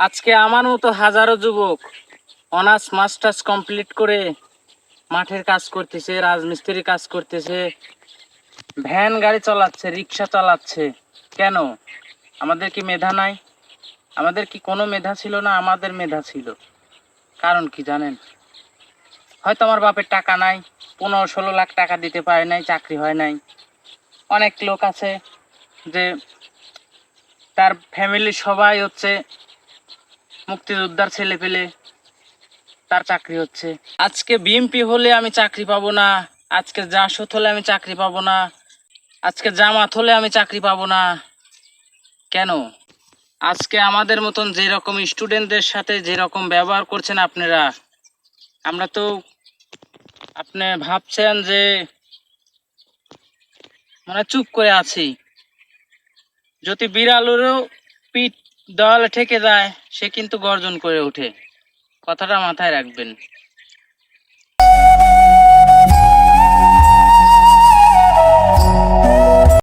আজকে আমার মতো হাজারো যুবক অনার্স, মাস্টার্স কমপ্লিট করে মাঠের কাজ করতেছে, রাজমিস্ত্রির কাজ করতেছে। ভ্যান গাড়ি চালাচ্ছে, রিক্সা চালাচ্ছে। কেন? আমাদের কি মেধা নাই? আমাদের কি কোনো মেধা ছিল না? আমাদের মেধা ছিল। কারণ কি জানেন? হয়তো আমার বাপের টাকা নাই, পনেরো ষোলো লাখ টাকা দিতে পারে নাই, চাকরি হয় নাই। অনেক লোক আছে যে তার ফ্যামিলির সবাই হচ্ছে মুক্তিযোদ্ধার ছেলে পেলে তার চাকরি হচ্ছে। আজকে বিএমপি হলে আমি চাকরি পাবো না, আজকে জাসদ হলে আমি চাকরি পাবো না, আজকে জামাত হলে আমি চাকরি পাবো না। কেন? আজকে আমাদের মতন যেরকম স্টুডেন্টদের সাথে যেরকম ব্যবহার করছেন আপনারা, আমরা তো আপনি ভাবছেন যে মানে চুপ করে আছি। যদি বিড়ালেরও পিঠ দেওয়ালে ঠেকে যায় সে কিন্তু গর্জন করে ওঠে। কথাটা মাথায় রাখবেন।